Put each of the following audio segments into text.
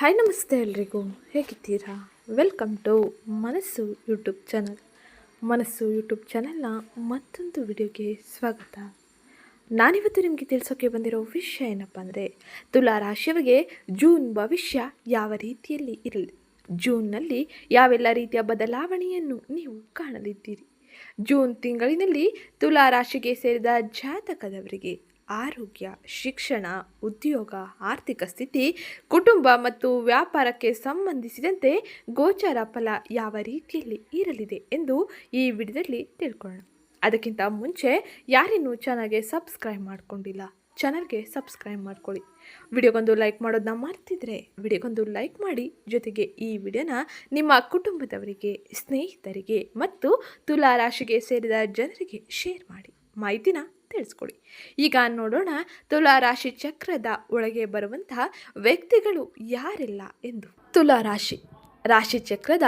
Hi ನಮಸ್ತೆ ಎಲ್ರಿಗೂ. ಹೇಗಿದ್ದೀರಾ? Welcome to Manassu YouTube channel Manassu YouTube ಚಾನಲ್ನ ಮತ್ತೊಂದು ವಿಡಿಯೋಗೆ ಸ್ವಾಗತ. ನಾನಿವತ್ತು ನಿಮಗೆ ತಿಳಿಸೋಕೆ ಬಂದಿರೋ ವಿಷಯ ಏನಪ್ಪ ಅಂದರೆ, ತುಲಾ ರಾಶಿಯವರಿಗೆ ಜೂನ್ ಭವಿಷ್ಯ ಯಾವ ರೀತಿಯಲ್ಲಿ ಇರಲಿ, ಜೂನ್ನಲ್ಲಿ ಯಾವೆಲ್ಲ ರೀತಿಯ ಬದಲಾವಣೆಯನ್ನು ನೀವು ಕಾಣಲಿದ್ದೀರಿ, ಜೂನ್ ತಿಂಗಳಿನಲ್ಲಿ ತುಲಾ ರಾಶಿಗೆ ಸೇರಿದ ಜಾತಕದವರಿಗೆ ಆರೋಗ್ಯ, ಶಿಕ್ಷಣ, ಉದ್ಯೋಗ, ಆರ್ಥಿಕ ಸ್ಥಿತಿ, ಕುಟುಂಬ ಮತ್ತು ವ್ಯಾಪಾರಕ್ಕೆ ಸಂಬಂಧಿಸಿದಂತೆ ಗೋಚರ ಫಲ ಯಾವ ರೀತಿಯಲ್ಲಿ ಇರಲಿದೆ ಎಂದು ಈ ವಿಡಿಯೋದಲ್ಲಿ ತಿಳ್ಕೊಳ್ಳೋಣ. ಅದಕ್ಕಿಂತ ಮುಂಚೆ ಯಾರಿನ್ನೂ ಚಾನಲ್ಗೆ ಸಬ್ಸ್ಕ್ರೈಬ್ ಮಾಡ್ಕೊಂಡಿಲ್ಲ, ಚಾನಲ್ಗೆ ಸಬ್ಸ್ಕ್ರೈಬ್ ಮಾಡ್ಕೊಳ್ಳಿ. ವಿಡಿಯೋಗೊಂದು ಲೈಕ್ ಮಾಡೋದನ್ನ ಮರ್ತಿದ್ರೆ ವಿಡಿಯೋಗೊಂದು ಲೈಕ್ ಮಾಡಿ. ಜೊತೆಗೆ ಈ ವಿಡಿಯೋನ ನಿಮ್ಮ ಕುಟುಂಬದವರಿಗೆ, ಸ್ನೇಹಿತರಿಗೆ ಮತ್ತು ತುಲಾ ರಾಶಿಗೆ ಸೇರಿದ ಜನರಿಗೆ ಶೇರ್ ಮಾಡಿ. ಮಾಹಿತಿನ ತಿಳಿಸ್ಕೊಡಿ. ಈಗ ನೋಡೋಣ ತುಲಾ ರಾಶಿ ಚಕ್ರದ ಒಳಗೆ ಬರುವಂತಹ ವ್ಯಕ್ತಿಗಳು ಯಾರೆಲ್ಲ ಎಂದು. ತುಲಾ ರಾಶಿ ರಾಶಿ ಚಕ್ರದ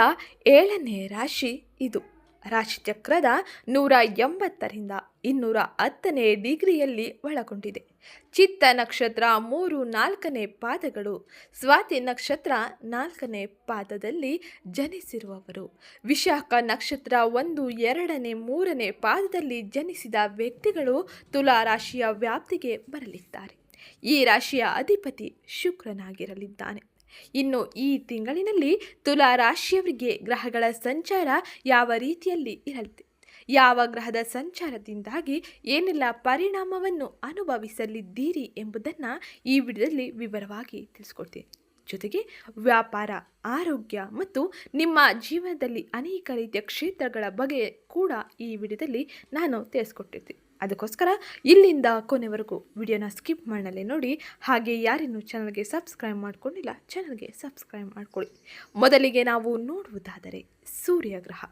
ಏಳನೇ ರಾಶಿ ಇದು. ರಾಶಿ ಚಕ್ರದ ನೂರ ಎಂಬತ್ತರಿಂದ ಇನ್ನೂರ ಹತ್ತನೇ ಡಿಗ್ರಿಯಲ್ಲಿ ಒಳಗೊಂಡಿದೆ. ಚಿತ್ತ ನಕ್ಷತ್ರ ಮೂರು ನಾಲ್ಕನೇ ಪಾದಗಳು, ಸ್ವಾತಿ ನಕ್ಷತ್ರ ನಾಲ್ಕನೇ ಪಾದದಲ್ಲಿ ಜನಿಸಿರುವವರು. ವಿಶಾಖ ನಕ್ಷತ್ರ ಒಂದು, ಎರಡನೇ, ಮೂರನೇ ಪಾದದಲ್ಲಿ ಜನಿಸಿದ ವ್ಯಕ್ತಿಗಳು ತುಲಾ ರಾಶಿಯ ವ್ಯಾಪ್ತಿಗೆ ಬರಲಿದ್ದಾರೆ ಈ ರಾಶಿಯ ಅಧಿಪತಿ ಶುಕ್ರನಾಗಿರಲಿದ್ದಾನೆ. ಇನ್ನು ಈ ತಿಂಗಳಿನಲ್ಲಿ ತುಲಾ ರಾಶಿಯವರಿಗೆ ಗ್ರಹಗಳ ಸಂಚಾರ ಯಾವ ರೀತಿಯಲ್ಲಿ ಇರಲಿದೆ ಯಾವ ಗ್ರಹದ ಸಂಚಾರದಿಂದಾಗಿ ಏನೆಲ್ಲ ಪರಿಣಾಮವನ್ನು ಅನುಭವಿಸಲಿದ್ದೀರಿ ಎಂಬುದನ್ನು ಈ ವಿಡಿಯೋದಲ್ಲಿ ವಿವರವಾಗಿ ತಿಳಿಸ್ಕೊಡ್ತೀನಿ. ಜೊತೆಗೆ ವ್ಯಾಪಾರ, ಆರೋಗ್ಯ ಮತ್ತು ನಿಮ್ಮ ಜೀವನದಲ್ಲಿ ಅನೇಕ ರೀತಿಯ ಕ್ಷೇತ್ರಗಳ ಬಗ್ಗೆ ಕೂಡ ಈ ವಿಡಿಯೋದಲ್ಲಿ ನಾನು ತಿಳಿಸ್ಕೊಟ್ಟಿರ್ತೀನಿ. ಅದಕ್ಕೋಸ್ಕರ ಇಲ್ಲಿಂದ ಕೊನೆವರೆಗೂ ವಿಡಿಯೋನ ಸ್ಕಿಪ್ ಮಾಡಲೇ ನೋಡಿ. ಹಾಗೆ ಯಾರಿನ್ನೂ ಚಾನಲ್ಗೆ ಸಬ್ಸ್ಕ್ರೈಬ್ ಮಾಡ್ಕೊಂಡಿಲ್ಲ, ಚಾನಲ್ಗೆ ಸಬ್ಸ್ಕ್ರೈಬ್ ಮಾಡಿಕೊಳ್ಳಿ. ಮೊದಲಿಗೆ ನಾವು ನೋಡುವುದಾದರೆ ಸೂರ್ಯಗ್ರಹ.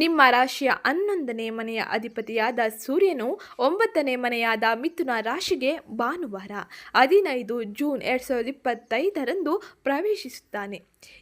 ನಿಮ್ಮ ರಾಶಿಯ ಹನ್ನೊಂದನೇ ಮನೆಯ ಅಧಿಪತಿಯಾದ ಸೂರ್ಯನು ಒಂಬತ್ತನೇ ಮನೆಯಾದ ಮಿಥುನ ರಾಶಿಗೆ ಭಾನುವಾರ ಹದಿನೈದು ಜೂನ್ ಎರಡು ಸಾವಿರದ ಇಪ್ಪತ್ತೈದರಂದು ಪ್ರವೇಶಿಸುತ್ತಾನೆ.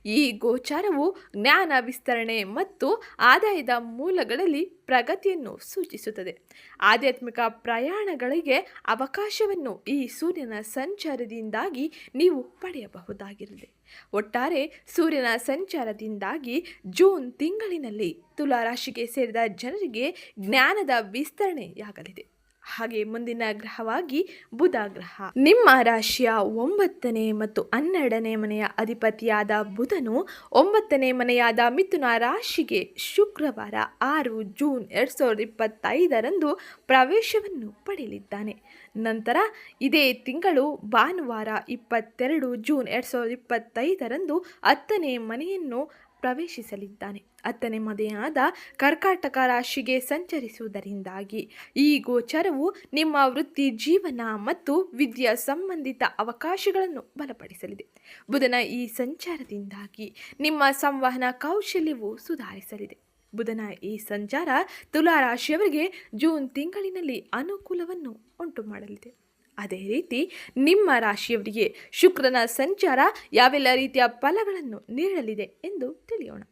ಈ ಗೋಚಾರವು ಜ್ಞಾನ ವಿಸ್ತರಣೆ ಮತ್ತು ಆದಾಯದ ಮೂಲಗಳಲ್ಲಿ ಪ್ರಗತಿಯನ್ನು ಸೂಚಿಸುತ್ತದೆ. ಆಧ್ಯಾತ್ಮಿಕ ಪ್ರಯಾಣಗಳಿಗೆ ಅವಕಾಶವನ್ನು ಈ ಸೂರ್ಯನ ಸಂಚಾರದಿಂದಾಗಿ ನೀವು ಪಡೆಯಬಹುದಾಗಿರಲಿದೆ ಒಟ್ಟಾರೆ ಸೂರ್ಯನ ಸಂಚಾರದಿಂದಾಗಿ ಜೂನ್ ತಿಂಗಳಿನಲ್ಲಿ ತುಲಾ ರಾಶಿಗೆ ಸೇರಿದ ಜನರಿಗೆ ಜ್ಞಾನದ ವಿಸ್ತರಣೆಯಾಗಲಿದೆ. ಹಾಗೆ ಮುಂದಿನ ಗ್ರಹವಾಗಿ ಬುಧ ಗ್ರಹ ನಿಮ್ಮ ರಾಶಿಯ ಒಂಬತ್ತನೇ ಮತ್ತು ಹನ್ನೆರಡನೇ ಮನೆಯ ಅಧಿಪತಿಯಾದ ಬುಧನು ಒಂಬತ್ತನೇ ಮನೆಯಾದ ಮಿಥುನ ರಾಶಿಗೆ ಶುಕ್ರವಾರ ಆರು ಜೂನ್ ಎರಡು ಸಾವಿರದ ಇಪ್ಪತ್ತೈದರಂದು ಪ್ರವೇಶವನ್ನು ಪಡೆಯಲಿದ್ದಾನೆ. ನಂತರ ಇದೇ ತಿಂಗಳು ಭಾನುವಾರ ಇಪ್ಪತ್ತೆರಡು ಜೂನ್ ಎರಡು ಸಾವಿರದ ಇಪ್ಪತ್ತೈದರಂದು ಹತ್ತನೇ ಮನೆಯನ್ನು ಪ್ರವೇಶಿಸಲಿದ್ದಾನೆ. ಹತ್ತನೇ ಮದೆಯಾದ ಕರ್ಕಾಟಕ ರಾಶಿಗೆ ಸಂಚರಿಸುವುದರಿಂದಾಗಿ ಈ ಗೋಚರವು ನಿಮ್ಮ ವೃತ್ತಿ ಜೀವನ ಮತ್ತು ವಿದ್ಯಾ ಸಂಬಂಧಿತ ಅವಕಾಶಗಳನ್ನು ಬಲಪಡಿಸಲಿದೆ. ಬುಧನ ಈ ಸಂಚಾರದಿಂದಾಗಿ ನಿಮ್ಮ ಸಂವಹನ ಕೌಶಲ್ಯವು ಸುಧಾರಿಸಲಿದೆ. ಬುಧನ ಈ ಸಂಚಾರ ತುಲಾ ರಾಶಿಯವರಿಗೆ ಜೂನ್ ತಿಂಗಳಿನಲ್ಲಿ ಅನುಕೂಲವನ್ನು ಉಂಟು ಮಾಡಲಿದೆ ಅದೇ ರೀತಿ ನಿಮ್ಮ ರಾಶಿಯವರಿಗೆ ಶುಕ್ರನ ಸಂಚಾರ ಯಾವೆಲ್ಲ ರೀತಿಯ ಫಲಗಳನ್ನು ನೀಡಲಿದೆ ಎಂದು ತಿಳಿಯೋಣ.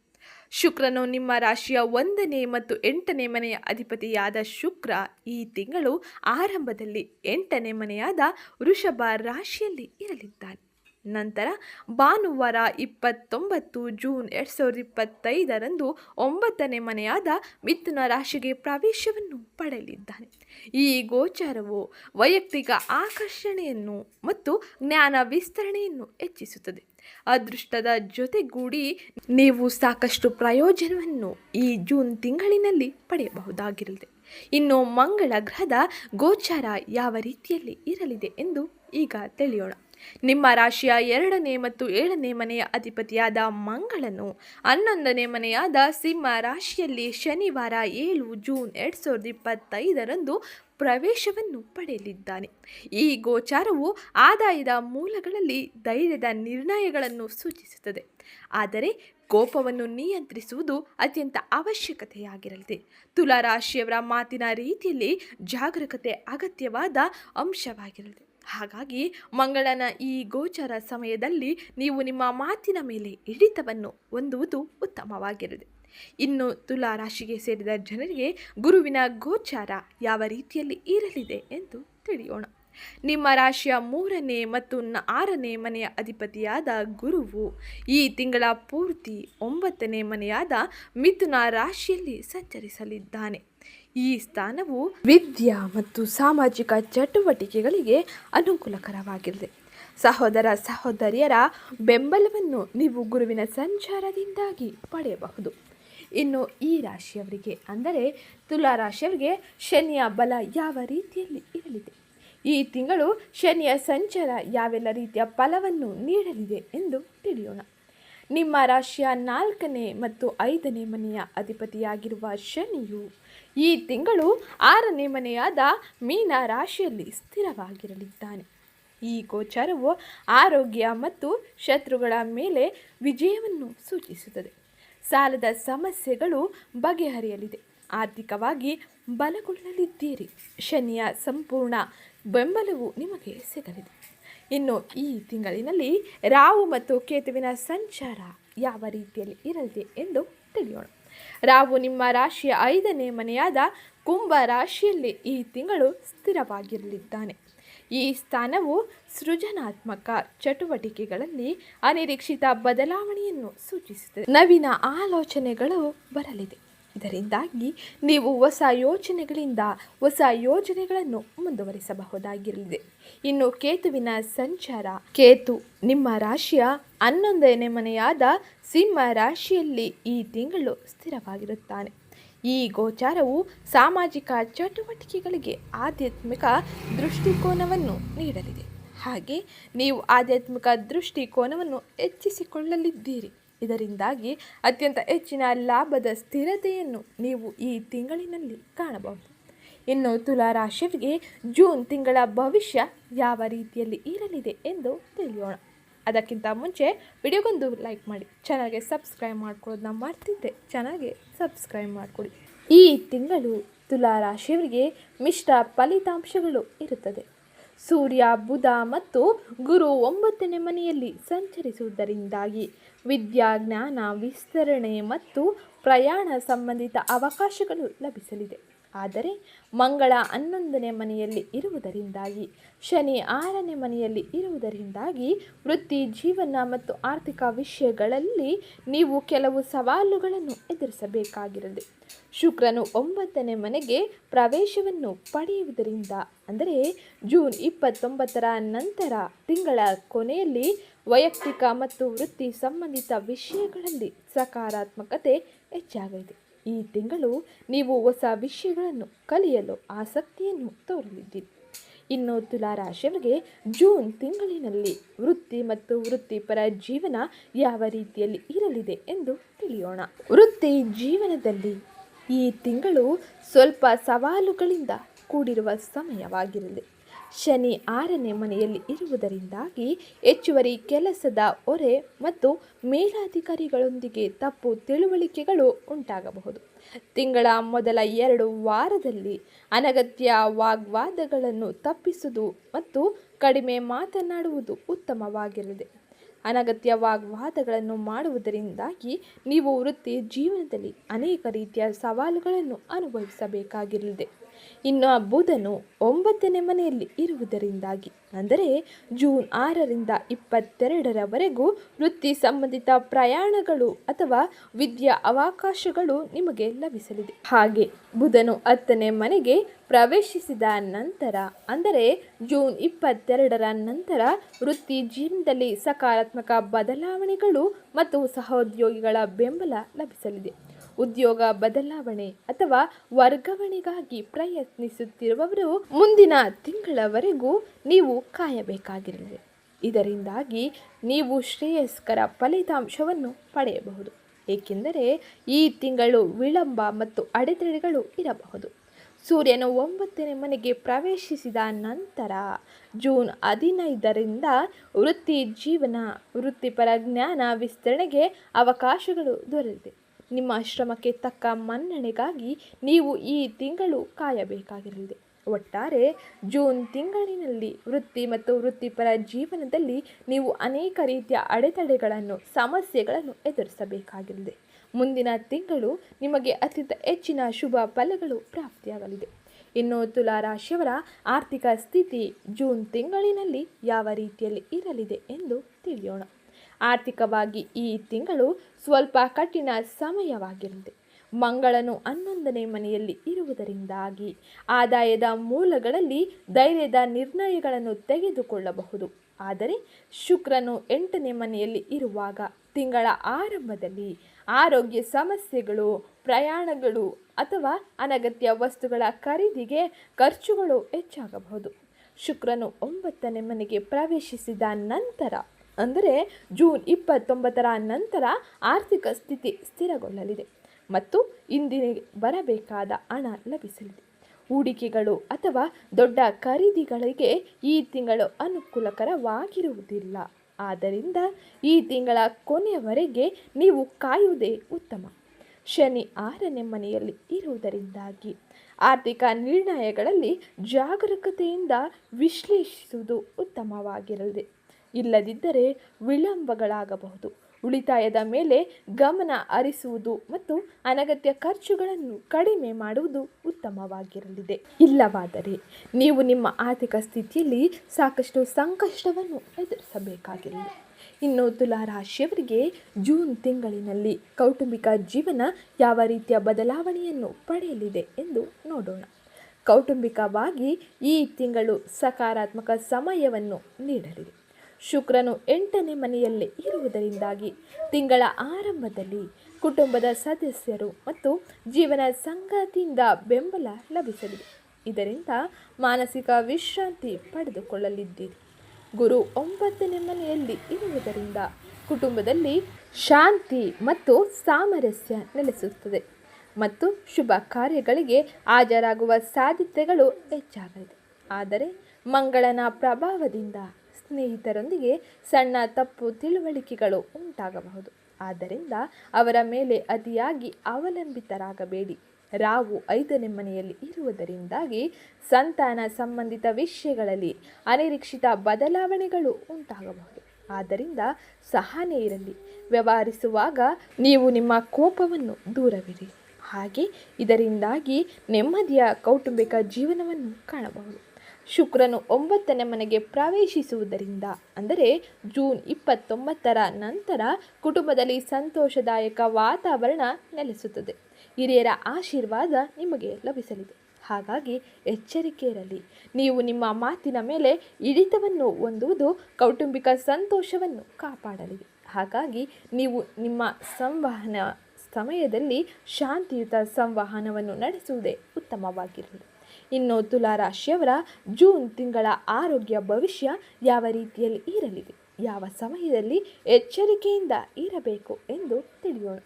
ಶುಕ್ರನು ನಿಮ್ಮ ರಾಶಿಯ ಒಂದನೇ ಮತ್ತು ಎಂಟನೇ ಮನೆಯ ಅಧಿಪತಿಯಾದ ಶುಕ್ರ ಈ ತಿಂಗಳು ಆರಂಭದಲ್ಲಿ ಎಂಟನೇ ಮನೆಯಾದ ವೃಷಭ ರಾಶಿಯಲ್ಲಿ ಇರಲಿದ್ದಾನೆ. ನಂತರ ಭಾನುವಾರ ಇಪ್ಪತ್ತೊಂಬತ್ತು ಜೂನ್ ಎರಡು ಸಾವಿರದ ಇಪ್ಪತ್ತೈದರಂದು ಒಂಬತ್ತನೇ ಮನೆಯಾದ ಮಿಥುನ ರಾಶಿಗೆ ಪ್ರವೇಶವನ್ನು ಪಡೆಯಲಿದ್ದಾನೆ. ಈ ಗೋಚಾರವು ವೈಯಕ್ತಿಕ ಆಕರ್ಷಣೆಯನ್ನು ಮತ್ತು ಜ್ಞಾನ ವಿಸ್ತರಣೆಯನ್ನು ಹೆಚ್ಚಿಸುತ್ತದೆ. ಅದೃಷ್ಟದ ಜೊತೆಗೂಡಿ ನೀವು ಸಾಕಷ್ಟು ಪ್ರಯೋಜನವನ್ನು ಈ ಜೂನ್ ತಿಂಗಳಿನಲ್ಲಿ ಪಡೆಯಬಹುದಾಗಿರಲಿದೆ. ಇನ್ನು ಮಂಗಳ ಗ್ರಹದ ಗೋಚಾರ ಯಾವ ರೀತಿಯಲ್ಲಿ ಇರಲಿದೆ ಎಂದು ಈಗ ತಿಳಿಯೋಣ. ನಿಮ್ಮ ರಾಶಿಯ ಎರಡನೇ ಮತ್ತು ಏಳನೇ ಮನೆಯ ಅಧಿಪತಿಯಾದ ಮಂಗಳನು ಹನ್ನೊಂದನೇ ಮನೆಯಾದ ಸಿಂಹ ರಾಶಿಯಲ್ಲಿ ಶನಿವಾರ ಏಳು ಜೂನ್ ಎರಡು ಸಾವಿರದ ಇಪ್ಪತ್ತೈದರಂದು ಪ್ರವೇಶವನ್ನು ಪಡೆಯಲಿದ್ದಾನೆ. ಈ ಗೋಚಾರವು ಆದಾಯದ ಮೂಲಗಳಲ್ಲಿ ಧೈರ್ಯದ ನಿರ್ಣಯಗಳನ್ನು ಸೂಚಿಸುತ್ತದೆ. ಆದರೆ ಕೋಪವನ್ನು ನಿಯಂತ್ರಿಸುವುದು ಅತ್ಯಂತ ಅವಶ್ಯಕತೆಯಾಗಿರಲಿದೆ. ತುಲಾ ರಾಶಿಯವರ ಮಾತಿನ ರೀತಿಯಲ್ಲಿ ಜಾಗರೂಕತೆ ಅಗತ್ಯವಾದ ಅಂಶವಾಗಿರಲಿದೆ. ಹಾಗಾಗಿ ಮಂಗಳನ ಈ ಗೋಚರ ಸಮಯದಲ್ಲಿ ನೀವು ನಿಮ್ಮ ಮಾತಿನ ಮೇಲೆ ಹಿಡಿತವನ್ನು ಹೊಂದುವುದು ಉತ್ತಮವಾಗಿರುತ್ತದೆ. ಇನ್ನು ತುಲಾ ರಾಶಿಗೆ ಸೇರಿದ ಜನರಿಗೆ ಗುರುವಿನ ಗೋಚಾರ ಯಾವ ರೀತಿಯಲ್ಲಿ ಇರಲಿದೆ ಎಂದು ತಿಳಿಯೋಣ. ನಿಮ್ಮ ರಾಶಿಯ ಮೂರನೇ ಮತ್ತು ಆರನೇ ಮನೆಯ ಅಧಿಪತಿಯಾದ ಗುರುವು ಈ ತಿಂಗಳ ಪೂರ್ತಿ ಒಂಬತ್ತನೇ ಮನೆಯಾದ ಮಿಥುನ ರಾಶಿಯಲ್ಲಿ ಸಂಚರಿಸಲಿದ್ದಾನೆ. ಈ ಸ್ಥಾನವು ವಿದ್ಯಾ ಮತ್ತು ಸಾಮಾಜಿಕ ಚಟುವಟಿಕೆಗಳಿಗೆ ಅನುಕೂಲಕರವಾಗಿದೆ. ಸಹೋದರ ಸಹೋದರಿಯರ ಬೆಂಬಲವನ್ನು ನೀವು ಗುರುವಿನ ಸಂಚಾರದಿಂದಾಗಿ ಪಡೆಯಬಹುದು. ಇನ್ನು ಈ ರಾಶಿಯವರಿಗೆ ಅಂದರೆ ತುಲಾ ರಾಶಿಯವರಿಗೆ ಶನಿಯ ಬಲ ಯಾವ ರೀತಿಯಲ್ಲಿ ಇರಲಿದೆ? ಈ ತಿಂಗಳು ಶನಿಯ ಸಂಚಾರ ಯಾವೆಲ್ಲ ರೀತಿಯ ಫಲವನ್ನು ನೀಡಲಿದೆ ಎಂದು ತಿಳಿಯೋಣ. ನಿಮ್ಮ ರಾಶಿಯ ನಾಲ್ಕನೇ ಮತ್ತು ಐದನೇ ಮನೆಯ ಅಧಿಪತಿಯಾಗಿರುವ ಶನಿಯು ಈ ತಿಂಗಳು ಆರನೇ ಮನೆಯಾದ ಮೀನ ರಾಶಿಯಲ್ಲಿ ಸ್ಥಿರವಾಗಿರಲಿದ್ದಾನೆ. ಈ ಗೋಚಾರವು ಆರೋಗ್ಯ ಮತ್ತು ಶತ್ರುಗಳ ಮೇಲೆ ವಿಜಯವನ್ನು ಸೂಚಿಸುತ್ತದೆ. ಸಾಲದ ಸಮಸ್ಯೆಗಳು ಬಗೆಹರಿಯಲಿದೆ. ಆರ್ಥಿಕವಾಗಿ ಬಲಗೊಳ್ಳಲಿದ್ದೀರಿ. ಶನಿಯ ಸಂಪೂರ್ಣ ಬೆಂಬಲವು ನಿಮಗೆ ಸಿಗಲಿದೆ. ಇನ್ನು ಈ ತಿಂಗಳಿನಲ್ಲಿ ರಾಹು ಮತ್ತು ಕೇತುವಿನ ಸಂಚಾರ ಯಾವ ರೀತಿಯಲ್ಲಿ ಇರಲಿದೆ ಎಂದು ತಿಳಿಯೋಣ. ರಾಹು ನಿಮ್ಮ ರಾಶಿಯ ಐದನೇ ಮನೆಯಾದ ಕುಂಭ ರಾಶಿಯಲ್ಲಿ ಈ ತಿಂಗಳು ಸ್ಥಿರವಾಗಿರಲಿದ್ದಾನೆ. ಈ ಸ್ಥಾನವು ಸೃಜನಾತ್ಮಕ ಚಟುವಟಿಕೆಗಳಲ್ಲಿ ಅನಿರೀಕ್ಷಿತ ಬದಲಾವಣೆಯನ್ನು ಸೂಚಿಸುತ್ತದೆ. ನವೀನ ಆಲೋಚನೆಗಳು ಬರಲಿದೆ. ಇದರಿಂದಾಗಿ ನೀವು ಹೊಸ ಯೋಜನೆಗಳಿಂದ ಹೊಸ ಯೋಜನೆಗಳನ್ನು ಮುಂದುವರಿಸಬಹುದಾಗಿರಲಿದೆ. ಇನ್ನು ಕೇತುವಿನ ಸಂಚಾರ, ಕೇತು ನಿಮ್ಮ ರಾಶಿಯ ಹನ್ನೊಂದನೇ ಮನೆಯಾದ ಸಿಂಹ ರಾಶಿಯಲ್ಲಿ ಈ ತಿಂಗಳು ಸ್ಥಿರವಾಗಿರುತ್ತಾನೆ. ಈ ಗೋಚಾರವು ಸಾಮಾಜಿಕ ಚಟುವಟಿಕೆಗಳಿಗೆ ಆಧ್ಯಾತ್ಮಿಕ ದೃಷ್ಟಿಕೋನವನ್ನು ನೀಡಲಿದೆ. ಹಾಗೆ ನೀವು ಆಧ್ಯಾತ್ಮಿಕ ದೃಷ್ಟಿಕೋನವನ್ನು ಹೆಚ್ಚಿಸಿಕೊಳ್ಳಲಿದ್ದೀರಿ. ಇದರಿಂದಾಗಿ ಅತ್ಯಂತ ಹೆಚ್ಚಿನ ಲಾಭದ ಸ್ಥಿರತೆಯನ್ನು ನೀವು ಈ ತಿಂಗಳಿನಲ್ಲಿ ಕಾಣಬಹುದು. ಇನ್ನು ತುಲಾ ರಾಶಿಯವರಿಗೆ ಜೂನ್ ತಿಂಗಳ ಭವಿಷ್ಯ ಯಾವ ರೀತಿಯಲ್ಲಿ ಇರಲಿದೆ ಎಂದು ತಿಳಿಯೋಣ. ಅದಕ್ಕಿಂತ ಮುಂಚೆ ವಿಡಿಯೋಗೊಂದು ಲೈಕ್ ಮಾಡಿ ಚೆನ್ನಾಗೆ ಸಬ್ಸ್ಕ್ರೈಬ್ ಮಾಡ್ಕೊಳ್ಳೋದನ್ನ ಮಾಡ್ತಿದ್ದೆ ಚಾನಲ್ಗೆ ಸಬ್ಸ್ಕ್ರೈಬ್ ಮಾಡಿಕೊಡಿ ಈ ತಿಂಗಳು ತುಲಾ ರಾಶಿಯವರಿಗೆ ಮಿಶ್ರ ಫಲಿತಾಂಶಗಳು ಇರುತ್ತದೆ. ಸೂರ್ಯ ಬುಧ ಮತ್ತು ಗುರು ಒಂಬತ್ತನೇ ಮನೆಯಲ್ಲಿ ಸಂಚರಿಸುವುದರಿಂದಾಗಿ ವಿದ್ಯಾಜ್ಞಾನ ವಿಸ್ತರಣೆ ಮತ್ತು ಪ್ರಯಾಣ ಸಂಬಂಧಿತ ಅವಕಾಶಗಳು ಲಭಿಸಲಿದೆ. ಆದರೆ ಮಂಗಳ ಹನ್ನೊಂದನೇ ಮನೆಯಲ್ಲಿ ಇರುವುದರಿಂದಾಗಿ, ಶನಿ ಆರನೇ ಮನೆಯಲ್ಲಿ ಇರುವುದರಿಂದಾಗಿ ವೃತ್ತಿ ಜೀವನ ಮತ್ತು ಆರ್ಥಿಕ ವಿಷಯಗಳಲ್ಲಿ ನೀವು ಕೆಲವು ಸವಾಲುಗಳನ್ನು ಎದುರಿಸಬೇಕಾಗಿರದೆ ಶುಕ್ರನು ಒಂಬತ್ತನೇ ಮನೆಗೆ ಪ್ರವೇಶವನ್ನು ಪಡೆಯುವುದರಿಂದ, ಅಂದರೆ ಜೂನ್ ಇಪ್ಪತ್ತೊಂಬತ್ತರ ನಂತರ ತಿಂಗಳ ಕೊನೆಯಲ್ಲಿ ವೈಯಕ್ತಿಕ ಮತ್ತು ವೃತ್ತಿ ಸಂಬಂಧಿತ ವಿಷಯಗಳಲ್ಲಿ ಸಕಾರಾತ್ಮಕತೆ ಹೆಚ್ಚಾಗಲಿದೆ. ಈ ತಿಂಗಳು ನೀವು ಹೊಸ ವಿಷಯಗಳನ್ನು, ಕಲಿಯಲು ಆಸಕ್ತಿಯನ್ನು ತೋರಲಿದ್ದೀರಿ. ಇನ್ನು ತುಲಾ ರಾಶಿಯವರಿಗೆ ಜೂನ್ ತಿಂಗಳಿನಲ್ಲಿ ವೃತ್ತಿ ಮತ್ತು ವೃತ್ತಿಪರ ಜೀವನ ಯಾವ ರೀತಿಯಲ್ಲಿ ಇರಲಿದೆ ಎಂದು ತಿಳಿಯೋಣ. ವೃತ್ತಿ ಜೀವನದಲ್ಲಿ ಈ ತಿಂಗಳು ಸ್ವಲ್ಪ ಸವಾಲುಗಳಿಂದ ಕೂಡಿರುವ ಸಮಯವಾಗಿರಲಿ. ಶನಿ ಆರನೇ ಮನೆಯಲ್ಲಿ ಇರುವುದರಿಂದಾಗಿ ಹೆಚ್ಚುವರಿ ಕೆಲಸದ ಹೊರೆ ಮತ್ತು ಮೇಲಾಧಿಕಾರಿಗಳೊಂದಿಗೆ ತಪ್ಪು ತಿಳುವಳಿಕೆಗಳು ಉಂಟಾಗಬಹುದು. ತಿಂಗಳ ಮೊದಲ ಎರಡು ವಾರದಲ್ಲಿ ಅನಗತ್ಯ ವಾಗ್ವಾದಗಳನ್ನು ತಪ್ಪಿಸುವುದು ಮತ್ತು ಕಡಿಮೆ ಮಾತನಾಡುವುದು ಉತ್ತಮವಾಗಿರಲಿದೆ. ಅನಗತ್ಯ ವಾಗ್ವಾದಗಳನ್ನು ಮಾಡುವುದರಿಂದಾಗಿ ನೀವು ವೃತ್ತಿ ಜೀವನದಲ್ಲಿ ಅನೇಕ ರೀತಿಯ ಸವಾಲುಗಳನ್ನು ಅನುಭವಿಸಬೇಕಾಗಿರಲಿದೆ. ಇನ್ನು ಆ ಬುಧನು ಒಂಬತ್ತನೇ ಮನೆಯಲ್ಲಿ ಇರುವುದರಿಂದಾಗಿ, ಅಂದರೆ ಜೂನ್ ಆರರಿಂದ ಇಪ್ಪತ್ತೆರಡರವರೆಗೂ ವೃತ್ತಿ ಸಂಬಂಧಿತ ಪ್ರಯಾಣಗಳು ಅಥವಾ ವಿದ್ಯಾ ಅವಕಾಶಗಳು ನಿಮಗೆ ಲಭಿಸಲಿದೆ. ಹಾಗೆ ಬುಧನು ಹತ್ತನೇ ಮನೆಗೆ ಪ್ರವೇಶಿಸಿದ ನಂತರ, ಅಂದರೆ ಜೂನ್ ಇಪ್ಪತ್ತೆರಡರ ನಂತರ ವೃತ್ತಿ ಜೀವನದಲ್ಲಿ ಸಕಾರಾತ್ಮಕ ಬದಲಾವಣೆಗಳು ಮತ್ತು ಸಹೋದ್ಯೋಗಿಗಳ ಬೆಂಬಲ ಲಭಿಸಲಿದೆ. ಉದ್ಯೋಗ ಬದಲಾವಣೆ ಅಥವಾ ವರ್ಗಾವಣೆಗಾಗಿ ಪ್ರಯತ್ನಿಸುತ್ತಿರುವವರು ಮುಂದಿನ ತಿಂಗಳವರೆಗೂ ನೀವು ಕಾಯಬೇಕಾಗಿರಲಿದೆ ಇದರಿಂದಾಗಿ ನೀವು ಶ್ರೇಯಸ್ಕರ ಫಲಿತಾಂಶವನ್ನು ಪಡೆಯಬಹುದು. ಏಕೆಂದರೆ ಈ ತಿಂಗಳು ವಿಳಂಬ ಮತ್ತು ಅಡೆತಡೆಗಳು ಇರಬಹುದು. ಸೂರ್ಯನು ಒಂಬತ್ತನೇ ಮನೆಗೆ ಪ್ರವೇಶಿಸಿದ ನಂತರ ಜೂನ್ ಹದಿನೈದರಿಂದ ವೃತ್ತಿ ಜೀವನ ವೃತ್ತಿಪರ ಜ್ಞಾನ ವಿಸ್ತರಣೆಗೆ ಅವಕಾಶಗಳು ದೊರೆತಿದೆ. ನಿಮ್ಮ ಶ್ರಮಕ್ಕೆ ತಕ್ಕ ಮನ್ನಣೆಗಾಗಿ ನೀವು ಈ ತಿಂಗಳು ಕಾಯಬೇಕಾಗಿರಲಿದೆ. ಒಟ್ಟಾರೆ ಜೂನ್ ತಿಂಗಳಿನಲ್ಲಿ ವೃತ್ತಿ ಮತ್ತು ವೃತ್ತಿಪರ ಜೀವನದಲ್ಲಿ ನೀವು ಅನೇಕ ರೀತಿಯ ಅಡೆತಡೆಗಳನ್ನು, ಸಮಸ್ಯೆಗಳನ್ನು ಎದುರಿಸಬೇಕಾಗಿರಲಿದೆ. ಮುಂದಿನ ತಿಂಗಳು ನಿಮಗೆ ಅತ್ಯಂತ ಹೆಚ್ಚಿನ ಶುಭ ಫಲಗಳು ಪ್ರಾಪ್ತಿಯಾಗಲಿದೆ. ಇನ್ನು ತುಲಾ ರಾಶಿಯವರ ಆರ್ಥಿಕ ಸ್ಥಿತಿ ಜೂನ್ ತಿಂಗಳಿನಲ್ಲಿ ಯಾವ ರೀತಿಯಲ್ಲಿ ಇರಲಿದೆ ಎಂದು ತಿಳಿಯೋಣ. ಆರ್ಥಿಕವಾಗಿ ಈ ತಿಂಗಳು ಸ್ವಲ್ಪ ಕಠಿಣ ಸಮಯವಾಗಿರಲಿದೆ ಮಂಗಳನು ಹನ್ನೊಂದನೇ ಮನೆಯಲ್ಲಿ ಇರುವುದರಿಂದಾಗಿ ಆದಾಯದ ಮೂಲಗಳಲ್ಲಿ ಧೈರ್ಯದ ನಿರ್ಣಯಗಳನ್ನು ತೆಗೆದುಕೊಳ್ಳಬಹುದು. ಆದರೆ ಶುಕ್ರನು ಎಂಟನೇ ಮನೆಯಲ್ಲಿ ಇರುವಾಗ ತಿಂಗಳ ಆರಂಭದಲ್ಲಿ ಆರೋಗ್ಯ ಸಮಸ್ಯೆಗಳು, ಪ್ರಯಾಣಗಳು ಅಥವಾ ಅನಗತ್ಯ ವಸ್ತುಗಳ ಖರೀದಿಗೆ ಖರ್ಚುಗಳು ಹೆಚ್ಚಾಗಬಹುದು. ಶುಕ್ರನು ಒಂಬತ್ತನೇ ಮನೆಗೆ ಪ್ರವೇಶಿಸಿದ ನಂತರ ಅಂದರೆ ಜೂನ್ ಇಪ್ಪತ್ತೊಂಬತ್ತರ ನಂತರ ಆರ್ಥಿಕ ಸ್ಥಿತಿ ಸ್ಥಿರಗೊಳ್ಳಲಿದೆ ಮತ್ತು ಇಂದಿನ ಬರಬೇಕಾದ ಹಣ ಲಭಿಸಲಿದೆ. ಹೂಡಿಕೆಗಳು ಅಥವಾ ದೊಡ್ಡ ಖರೀದಿಗಳಿಗೆ ಈ ತಿಂಗಳು ಅನುಕೂಲಕರವಾಗಿರುವುದಿಲ್ಲ. ಆದ್ದರಿಂದ ಈ ತಿಂಗಳ ಕೊನೆಯವರೆಗೆ ನೀವು ಕಾಯುವುದೇ ಉತ್ತಮ. ಶನಿ ಆರನೇ ಮನೆಯಲ್ಲಿ ಇರುವುದರಿಂದಾಗಿ ಆರ್ಥಿಕ ನಿರ್ಣಯಗಳಲ್ಲಿ ಜಾಗರೂಕತೆಯಿಂದ ವಿಶ್ಲೇಷಿಸುವುದು ಉತ್ತಮವಾಗಿರಲಿದೆ. ಇಲ್ಲದಿದ್ದರೆ ವಿಳಂಬಗಳಾಗಬಹುದು. ಉಳಿತಾಯದ ಮೇಲೆ ಗಮನ ಹರಿಸುವುದು ಮತ್ತು ಅನಗತ್ಯ ಖರ್ಚುಗಳನ್ನು ಕಡಿಮೆ ಮಾಡುವುದು ಉತ್ತಮವಾಗಿರಲಿದೆ. ಇಲ್ಲವಾದರೆ ನೀವು ನಿಮ್ಮ ಆರ್ಥಿಕ ಸ್ಥಿತಿಯಲ್ಲಿ ಸಾಕಷ್ಟು ಸಂಕಷ್ಟವನ್ನು ಎದುರಿಸಬೇಕಾಗಿರಲಿದೆ ಇನ್ನು ತುಲಾ ರಾಶಿಯವರಿಗೆ ಜೂನ್ ತಿಂಗಳಿನಲ್ಲಿ ಕೌಟುಂಬಿಕ ಜೀವನ ಯಾವ ರೀತಿಯ ಬದಲಾವಣೆಯನ್ನು ಪಡೆಯಲಿದೆ ಎಂದು ನೋಡೋಣ. ಕೌಟುಂಬಿಕವಾಗಿ ಈ ತಿಂಗಳು ಸಕಾರಾತ್ಮಕ ಸಮಯವನ್ನು ನೀಡಲಿದೆ. ಶುಕ್ರನು ಎಂಟನೇ ಮನೆಯಲ್ಲಿ ಇರುವುದರಿಂದಾಗಿ ತಿಂಗಳ ಆರಂಭದಲ್ಲಿ ಕುಟುಂಬದ ಸದಸ್ಯರು ಮತ್ತು ಜೀವನ ಸಂಗಾತಿಯಿಂದ ಬೆಂಬಲ ಲಭಿಸಲಿದೆ. ಇದರಿಂದ ಮಾನಸಿಕ ವಿಶ್ರಾಂತಿ ಪಡೆದುಕೊಳ್ಳಲಿದ್ದೀರಿ. ಗುರು ಒಂಬತ್ತನೇ ಮನೆಯಲ್ಲಿ ಇರುವುದರಿಂದ ಕುಟುಂಬದಲ್ಲಿ ಶಾಂತಿ ಮತ್ತು ಸಾಮರಸ್ಯ ನೆಲೆಸುತ್ತದೆ ಮತ್ತು ಶುಭ ಕಾರ್ಯಗಳಿಗೆ ಹಾಜರಾಗುವ ಸಾಧ್ಯತೆಗಳು ಹೆಚ್ಚಾಗಲಿದೆ. ಆದರೆ ಮಂಗಳನ ಪ್ರಭಾವದಿಂದ ಸ್ನೇಹಿತರೊಂದಿಗೆ ಸಣ್ಣ ತಪ್ಪು ತಿಳುವಳಿಕೆಗಳು ಉಂಟಾಗಬಹುದು. ಆದ್ದರಿಂದ ಅವರ ಮೇಲೆ ಅತಿಯಾಗಿ ಅವಲಂಬಿತರಾಗಬೇಡಿ. ರಾವು ಐದನೇ ಮನೆಯಲ್ಲಿ ಇರುವುದರಿಂದಾಗಿ ಸಂತಾನ ಸಂಬಂಧಿತ ವಿಷಯಗಳಲ್ಲಿ ಅನಿರೀಕ್ಷಿತ ಬದಲಾವಣೆಗಳು ಉಂಟಾಗಬಹುದು. ಆದ್ದರಿಂದ ಸಹನೆ ಇರಲಿ. ವ್ಯವಹರಿಸುವಾಗ ನೀವು ನಿಮ್ಮ ಕೋಪವನ್ನು ದೂರವಿರಿ ಹಾಗೆ ಇದರಿಂದಾಗಿ ನೆಮ್ಮದಿಯ ಕೌಟುಂಬಿಕ ಜೀವನವನ್ನು ಕಾಣಬಹುದು. ಶುಕ್ರನು ಒಂಬತ್ತನೇ ಮನೆಗೆ ಪ್ರವೇಶಿಸುವುದರಿಂದ, ಅಂದರೆ ಜೂನ್ ಇಪ್ಪತ್ತೊಂಬತ್ತರ ನಂತರ ಕುಟುಂಬದಲ್ಲಿ ಸಂತೋಷದಾಯಕ ವಾತಾವರಣ ನೆಲೆಸುತ್ತದೆ. ಹಿರಿಯರ ಆಶೀರ್ವಾದ ನಿಮಗೆ ಲಭಿಸಲಿದೆ. ಹಾಗಾಗಿ ಎಚ್ಚರಿಕೆ ಇರಲಿ ನೀವು ನಿಮ್ಮ ಮಾತಿನ ಮೇಲೆ ಹಿಡಿತವನ್ನು ಹೊಂದುವುದು ಕೌಟುಂಬಿಕ ಸಂತೋಷವನ್ನು ಕಾಪಾಡಲಿದೆ. ಹಾಗಾಗಿ ನೀವು ನಿಮ್ಮ ಸಂವಹನ ಸಮಯದಲ್ಲಿ ಶಾಂತಿಯುತ ಸಂವಹನವನ್ನು ನಡೆಸುವುದೇ ಉತ್ತಮವಾಗಿರಲಿ. ಇನ್ನು ತುಲಾ ರಾಶಿಯವರ ಜೂನ್ ತಿಂಗಳ ಆರೋಗ್ಯ ಭವಿಷ್ಯ ಯಾವ ರೀತಿಯಲ್ಲಿ ಇರಲಿದೆ? ಯಾವ ಸಮಯದಲ್ಲಿ ಎಚ್ಚರಿಕೆಯಿಂದ ಇರಬೇಕು ಎಂದು ತಿಳಿಯೋಣ.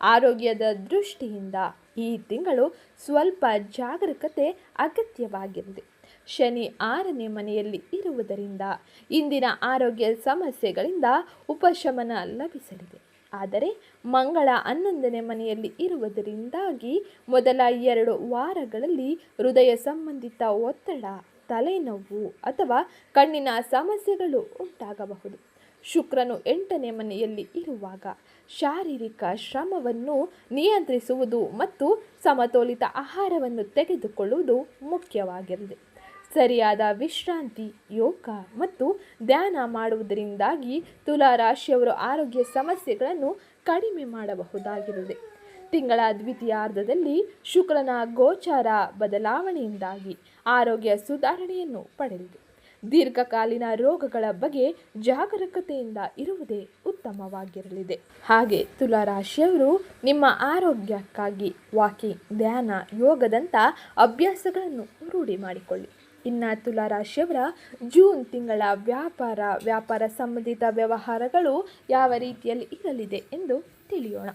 ಆರೋಗ್ಯದ ದೃಷ್ಟಿಯಿಂದ ಈ ತಿಂಗಳು ಸ್ವಲ್ಪ ಜಾಗರೂಕತೆ ಅಗತ್ಯವಾಗಿರಲಿದೆ ಶನಿ ಆರನೇ ಮನೆಯಲ್ಲಿ ಇರುವುದರಿಂದ ಇಂದಿನ ಆರೋಗ್ಯ ಸಮಸ್ಯೆಗಳಿಂದ ಉಪಶಮನ ಲಭಿಸಲಿದೆ. ಆದರೆ ಮಂಗಳ ಹನ್ನೊಂದನೇ ಮನೆಯಲ್ಲಿ ಇರುವುದರಿಂದಾಗಿ ಮೊದಲ ಎರಡು ವಾರಗಳಲ್ಲಿ ಹೃದಯ ಸಂಬಂಧಿತ ಒತ್ತಡ, ತಲೆನೋವು ಅಥವಾ ಕಣ್ಣಿನ ಸಮಸ್ಯೆಗಳು ಉಂಟಾಗಬಹುದು. ಶುಕ್ರನು ಎಂಟನೇ ಮನೆಯಲ್ಲಿ ಇರುವಾಗ ಶಾರೀರಿಕ ಶ್ರಮವನ್ನು ನಿಯಂತ್ರಿಸುವುದು ಮತ್ತು ಸಮತೋಲಿತ ಆಹಾರವನ್ನು ತೆಗೆದುಕೊಳ್ಳುವುದು ಮುಖ್ಯವಾಗಿರಲಿದೆ ಸರಿಯಾದ ವಿಶ್ರಾಂತಿ, ಯೋಗ ಮತ್ತು ಧ್ಯಾನ ಮಾಡುವುದರಿಂದಾಗಿ ತುಲಾ ರಾಶಿಯವರು ಆರೋಗ್ಯ ಸಮಸ್ಯೆಗಳನ್ನು ಕಡಿಮೆ ಮಾಡಬಹುದಾಗಿರುತ್ತದೆ. ತಿಂಗಳ ದ್ವಿತೀಯಾರ್ಧದಲ್ಲಿ ಶುಕ್ರನ ಗೋಚಾರ ಬದಲಾವಣೆಯಿಂದಾಗಿ ಆರೋಗ್ಯ ಸುಧಾರಣೆಯನ್ನು ಪಡೆದಿದೆ. ದೀರ್ಘಕಾಲೀನ ರೋಗಗಳ ಬಗ್ಗೆ ಜಾಗರೂಕತೆಯಿಂದ ಇರುವುದೇ ಉತ್ತಮವಾಗಿರಲಿದೆ. ಹಾಗೆ ತುಲಾ ರಾಶಿಯವರು ನಿಮ್ಮ ಆರೋಗ್ಯಕ್ಕಾಗಿ ವಾಕಿಂಗ್, ಧ್ಯಾನ, ಯೋಗದಂಥ ಅಭ್ಯಾಸಗಳನ್ನು ರೂಢಿ ಮಾಡಿಕೊಳ್ಳಿ. ಇನ್ನು ತುಲಾರಾಶಿಯವರ ಜೂನ್ ತಿಂಗಳ ವ್ಯಾಪಾರ ವ್ಯಾಪಾರ ಸಂಬಂಧಿತ ವ್ಯವಹಾರಗಳು ಯಾವ ರೀತಿಯಲ್ಲಿ ಇರಲಿದೆ ಎಂದು ತಿಳಿಯೋಣ.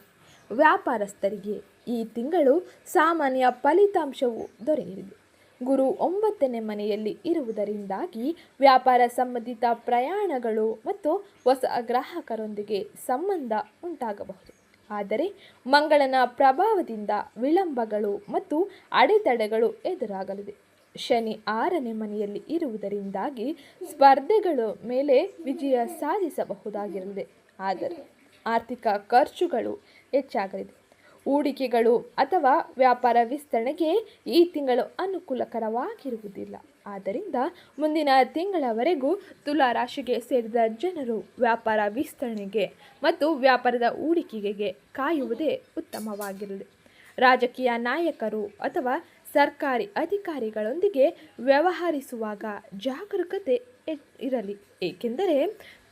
ವ್ಯಾಪಾರಸ್ಥರಿಗೆ ಈ ತಿಂಗಳು ಸಾಮಾನ್ಯ ಫಲಿತಾಂಶವು ದೊರೆಯಲಿದೆ. ಗುರು ಒಂಬತ್ತನೇ ಮನೆಯಲ್ಲಿ ಇರುವುದರಿಂದಾಗಿ ವ್ಯಾಪಾರ ಸಂಬಂಧಿತ ಪ್ರಯಾಣಗಳು ಮತ್ತು ಹೊಸ ಗ್ರಾಹಕರೊಂದಿಗೆ ಸಂಬಂಧ ಉಂಟಾಗಬಹುದು. ಆದರೆ ಮಂಗಳನ ಪ್ರಭಾವದಿಂದ ವಿಳಂಬಗಳು ಮತ್ತು ಅಡೆತಡೆಗಳು ಎದುರಾಗಲಿದೆ. ಶನಿ ಆರನೇ ಮನೆಯಲ್ಲಿ ಇರುವುದರಿಂದಾಗಿ ಸ್ಪರ್ಧೆಗಳ ಮೇಲೆ ವಿಜಯ ಸಾಧಿಸಬಹುದಾಗಿರಲಿದೆ. ಆದರೆ ಆರ್ಥಿಕ ಖರ್ಚುಗಳು ಹೆಚ್ಚಾಗಲಿದೆ. ಹೂಡಿಕೆಗಳು ಅಥವಾ ವ್ಯಾಪಾರ ವಿಸ್ತರಣೆಗೆ ಈ ತಿಂಗಳು ಅನುಕೂಲಕರವಾಗಿರುವುದಿಲ್ಲ. ಆದ್ದರಿಂದ ಮುಂದಿನ ತಿಂಗಳವರೆಗೂ ತುಲಾ ರಾಶಿಗೆ ಸೇರಿದ ಜನರು ವ್ಯಾಪಾರ ವಿಸ್ತರಣೆಗೆ ಮತ್ತು ವ್ಯಾಪಾರದ ಹೂಡಿಕೆಗೆ ಕಾಯುವುದೇ ಉತ್ತಮವಾಗಿರಲಿದೆ ರಾಜಕೀಯ ನಾಯಕರು ಅಥವಾ ಸರ್ಕಾರಿ ಅಧಿಕಾರಿಗಳೊಂದಿಗೆ ವ್ಯವಹರಿಸುವಾಗ ಜಾಗರೂಕತೆ ಇರಲಿ, ಏಕೆಂದರೆ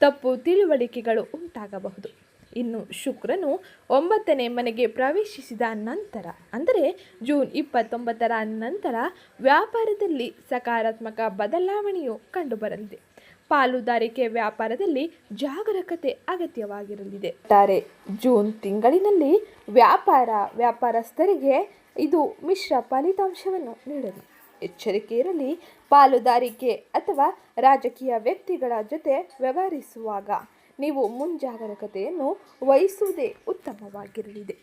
ತಪ್ಪು ತಿಳುವಳಿಕೆಗಳು ಉಂಟಾಗಬಹುದು. ಇನ್ನು ಶುಕ್ರನು ಒಂಬತ್ತನೇ ಮನೆಗೆ ಪ್ರವೇಶಿಸಿದ ನಂತರ, ಅಂದರೆ ಜೂನ್ ಇಪ್ಪತ್ತೊಂಬತ್ತರ ನಂತರ ವ್ಯಾಪಾರದಲ್ಲಿ ಸಕಾರಾತ್ಮಕ ಬದಲಾವಣೆಯು ಕಂಡುಬರಲಿದೆ. ಪಾಲುದಾರಿಕೆ ವ್ಯಾಪಾರದಲ್ಲಿ ಜಾಗರೂಕತೆ ಅಗತ್ಯವಾಗಿರಲಿದೆ. ಒಟ್ಟಾರೆ ಜೂನ್ ತಿಂಗಳಿನಲ್ಲಿ ವ್ಯಾಪಾರ ವ್ಯಾಪಾರಸ್ಥರಿಗೆ ಇದು ಮಿಶ್ರ ಫಲಿತಾಂಶವನ್ನು ನೀಡಲಿ. ಎಚ್ಚರಿಕೆ ಇರಲಿ ಪಾಲುದಾರಿಕೆ ಅಥವಾ ರಾಜಕೀಯ ವ್ಯಕ್ತಿಗಳ ಜೊತೆ ವ್ಯವಹರಿಸುವಾಗ ನೀವು ಮುಂಜಾಗರೂಕತೆಯನ್ನು ವಹಿಸುವುದೇ ಉತ್ತಮವಾಗಿರಲಿದೆ.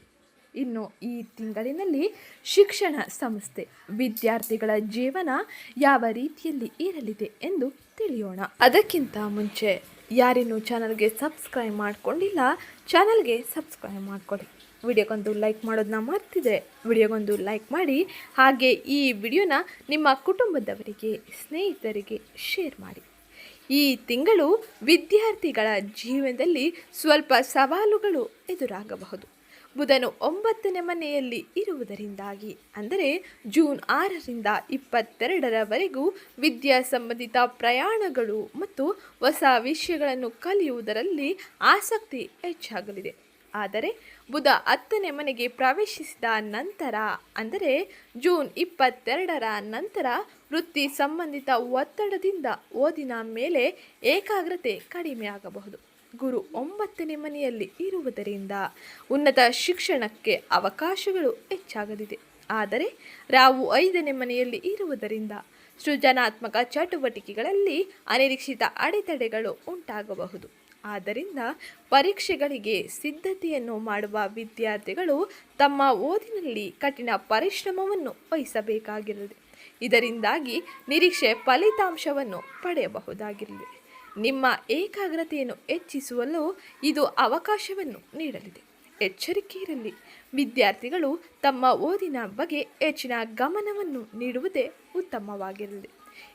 ಇನ್ನು ಈ ತಿಂಗಳಿನಲ್ಲಿ ಶಿಕ್ಷಣ ಸಂಸ್ಥೆ ವಿದ್ಯಾರ್ಥಿಗಳ ಜೀವನ ಯಾವ ರೀತಿಯಲ್ಲಿ ಇರಲಿದೆ ಎಂದು ತಿಳಿಯೋಣ. ಅದಕ್ಕಿಂತ ಮುಂಚೆ ಯಾರಿನ್ನೂ ಚಾನಲ್ಗೆ ಸಬ್ಸ್ಕ್ರೈಬ್ ಮಾಡಿಕೊಂಡಿಲ್ಲ, ಚಾನಲ್ಗೆ ಸಬ್ಸ್ಕ್ರೈಬ್ ಮಾಡಿಕೊಳ್ಳಿ ವಿಡಿಯೋಗೊಂದು ಲೈಕ್ ಮಾಡೋದನ್ನ ಮರ್ತಿದ್ರೆ ವಿಡಿಯೋಗೊಂದು ಲೈಕ್ ಮಾಡಿ. ಹಾಗೆ ಈ ವಿಡಿಯೋನ ನಿಮ್ಮ ಕುಟುಂಬದವರಿಗೆ, ಸ್ನೇಹಿತರಿಗೆ ಶೇರ್ ಮಾಡಿ. ಈ ತಿಂಗಳು ವಿದ್ಯಾರ್ಥಿಗಳ ಜೀವನದಲ್ಲಿ ಸ್ವಲ್ಪ ಸವಾಲುಗಳು ಎದುರಾಗಬಹುದು. ಬುಧನು ಒಂಬತ್ತನೇ ಮನೆಯಲ್ಲಿ ಇರುವುದರಿಂದಾಗಿ, ಅಂದರೆ ಜೂನ್ ಆರರಿಂದ ಇಪ್ಪತ್ತೆರಡರವರೆಗೂ ವಿದ್ಯಾ ಸಂಬಂಧಿತ ಪ್ರಯಾಣಗಳು ಮತ್ತು ಹೊಸ ವಿಷಯಗಳನ್ನು ಕಲಿಯುವುದರಲ್ಲಿ ಆಸಕ್ತಿ ಹೆಚ್ಚಾಗಲಿದೆ. ಆದರೆ ಬುಧ ಹತ್ತನೇ ಮನೆಗೆ ಪ್ರವೇಶಿಸಿದ ನಂತರ, ಅಂದರೆ ಜೂನ್ ಇಪ್ಪತ್ತೆರಡರ ನಂತರ ವೃತ್ತಿ ಸಂಬಂಧಿತ ಒತ್ತಡದಿಂದ ಓದಿನ ಮೇಲೆ ಏಕಾಗ್ರತೆ ಕಡಿಮೆಯಾಗಬಹುದು ಗುರು ಒಂಬತ್ತನೇ ಮನೆಯಲ್ಲಿ ಇರುವುದರಿಂದ ಉನ್ನತ ಶಿಕ್ಷಣಕ್ಕೆ ಅವಕಾಶಗಳು ಹೆಚ್ಚಾಗಲಿದೆ. ಆದರೆ ರಾವು ಐದನೇ ಮನೆಯಲ್ಲಿ ಇರುವುದರಿಂದ ಸೃಜನಾತ್ಮಕ ಚಟುವಟಿಕೆಗಳಲ್ಲಿ ಅನಿರೀಕ್ಷಿತ ಅಡೆತಡೆಗಳು ಉಂಟಾಗಬಹುದು. ಆದ್ದರಿಂದ ಪರೀಕ್ಷೆಗಳಿಗೆ ಸಿದ್ಧತೆಯನ್ನು ಮಾಡುವ ವಿದ್ಯಾರ್ಥಿಗಳು ತಮ್ಮ ಓದಿನಲ್ಲಿ ಕಠಿಣ ಪರಿಶ್ರಮವನ್ನು ವಹಿಸಬೇಕಾಗಿರಲಿದೆ ಇದರಿಂದಾಗಿ ನಿರೀಕ್ಷೆ ಫಲಿತಾಂಶವನ್ನು ಪಡೆಯಬಹುದಾಗಿರಲಿದೆ ನಿಮ್ಮ ಏಕಾಗ್ರತೆಯನ್ನು ಹೆಚ್ಚಿಸುವಲು ಇದು ಅವಕಾಶವನ್ನು ನೀಡಲಿದೆ. ಎಚ್ಚರಿಕೆ ಇರಲಿ. ವಿದ್ಯಾರ್ಥಿಗಳು ತಮ್ಮ ಓದಿನ ಬಗ್ಗೆ ಹೆಚ್ಚಿನ ಗಮನವನ್ನು ನೀಡುವುದೇ ಉತ್ತಮವಾಗಿರಲಿ.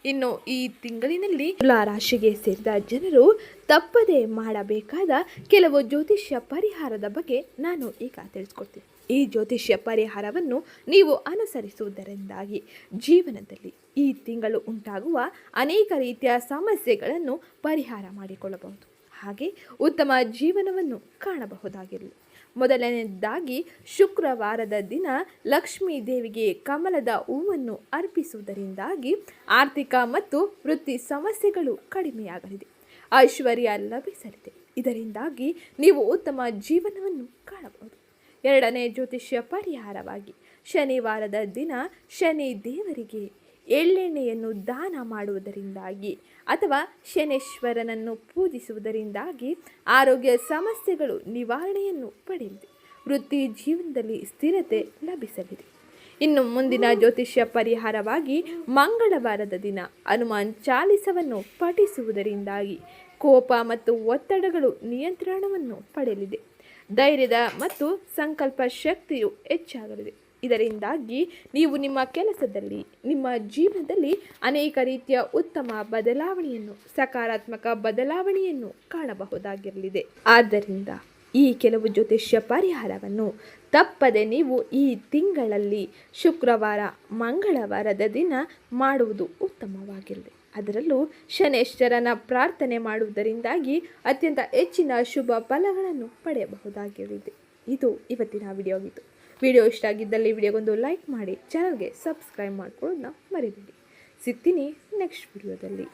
ಇನ್ನು ಈ ತಿಂಗಳಿನಲ್ಲಿ ತುಲಾ ರಾಶಿಗೆ ಸೇರಿದ ಜನರು ತಪ್ಪದೇ ಮಾಡಬೇಕಾದ ಕೆಲವು ಜ್ಯೋತಿಷ್ಯ ಪರಿಹಾರದ ಬಗ್ಗೆ ನಾನು ಈಗ ತಿಳಿಸ್ಕೊಡ್ತೀನಿ. ಈ ಜ್ಯೋತಿಷ್ಯ ಪರಿಹಾರವನ್ನು ನೀವು ಅನುಸರಿಸುವುದರಿಂದಾಗಿ ಜೀವನದಲ್ಲಿ ಈ ತಿಂಗಳು ಉಂಟಾಗುವ ಅನೇಕ ರೀತಿಯ ಸಮಸ್ಯೆಗಳನ್ನು ಪರಿಹಾರ ಮಾಡಿಕೊಳ್ಳಬಹುದು. ಹಾಗೆ ಉತ್ತಮ ಜೀವನವನ್ನು ಕಾಣಬಹುದಾಗಿರಲಿ. ಮೊದಲನೆಯದಾಗಿ ಶುಕ್ರವಾರದ ದಿನ ಲಕ್ಷ್ಮೀ ದೇವಿಗೆ ಕಮಲದ ಹೂವನ್ನು ಅರ್ಪಿಸುವುದರಿಂದಾಗಿ ಆರ್ಥಿಕ ಮತ್ತು ವೃತ್ತಿ ಸಮಸ್ಯೆಗಳು ಕಡಿಮೆಯಾಗಲಿದೆ. ಐಶ್ವರ್ಯ ಲಭಿಸಲಿದೆ. ಇದರಿಂದಾಗಿ ನೀವು ಉತ್ತಮ ಜೀವನವನ್ನು ಕಾಣಬಹುದು. ಎರಡನೇ ಜ್ಯೋತಿಷ್ಯ ಪರಿಹಾರವಾಗಿ ಶನಿವಾರದ ದಿನ ಶನಿ ದೇವರಿಗೆ ಎಳ್ಳೆಣ್ಣೆಯನ್ನು ದಾನ ಮಾಡುವುದರಿಂದಾಗಿ ಅಥವಾ ಶನೇಶ್ವರನನ್ನು ಪೂಜಿಸುವುದರಿಂದಾಗಿ ಆರೋಗ್ಯ ಸಮಸ್ಯೆಗಳು ನಿವಾರಣೆಯನ್ನು ಪಡೆಯಲಿದೆ ವೃತ್ತಿ ಜೀವನದಲ್ಲಿ ಸ್ಥಿರತೆ ಲಭಿಸಲಿದೆ. ಇನ್ನು ಮುಂದಿನ ಜ್ಯೋತಿಷ್ಯ ಪರಿಹಾರವಾಗಿ ಮಂಗಳವಾರದ ದಿನ ಹನುಮಾನ್ ಚಾಲಿಸವನ್ನು ಪಠಿಸುವುದರಿಂದಾಗಿ ಕೋಪ ಮತ್ತು ಒತ್ತಡಗಳು ನಿಯಂತ್ರಣವನ್ನು ಪಡೆಯಲಿದೆ. ಧೈರ್ಯದ ಮತ್ತು ಸಂಕಲ್ಪ ಶಕ್ತಿಯು ಹೆಚ್ಚಾಗಲಿದೆ. ಇದರಿಂದಾಗಿ ನೀವು ನಿಮ್ಮ ಕೆಲಸದಲ್ಲಿ, ನಿಮ್ಮ ಜೀವನದಲ್ಲಿ ಅನೇಕ ರೀತಿಯ ಉತ್ತಮ ಬದಲಾವಣೆಯನ್ನು, ಸಕಾರಾತ್ಮಕ ಬದಲಾವಣೆಯನ್ನು ಕಾಣಬಹುದಾಗಿರಲಿದೆ. ಆದ್ದರಿಂದ ಈ ಕೆಲವು ಜ್ಯೋತಿಷ್ಯ ಪರಿಹಾರವನ್ನು ತಪ್ಪದೆ ನೀವು ಈ ತಿಂಗಳಲ್ಲಿ ಶುಕ್ರವಾರ, ಮಂಗಳವಾರದ ದಿನ ಮಾಡುವುದು ಉತ್ತಮವಾಗಿರಲಿ. ಅದರಲ್ಲೂ ಶನೇಶ್ವರನ ಪ್ರಾರ್ಥನೆ ಮಾಡುವುದರಿಂದಾಗಿ ಅತ್ಯಂತ ಹೆಚ್ಚಿನ ಶುಭ ಫಲಗಳನ್ನು ಪಡೆಯಬಹುದಾಗಿರಲಿದೆ. ಇದು ಇವತ್ತಿನ ವಿಡಿಯೋ ಆಗಿತ್ತು ವಿಡಿಯೋ ಇಷ್ಟ ಆಗಿದ್ದಲ್ಲಿ ವಿಡಿಯೋಗೊಂದು ಲೈಕ್ ಮಾಡಿ ಚಾನಲ್ಗೆ ಸಬ್ಸ್ಕ್ರೈಬ್ ಮಾಡ್ಕೊಳ್ಳೋದನ್ನ ಮರಿಬೇಡಿ. ಸಿಗ್ತೀನಿ ನೆಕ್ಸ್ಟ್ ವಿಡಿಯೋದಲ್ಲಿ.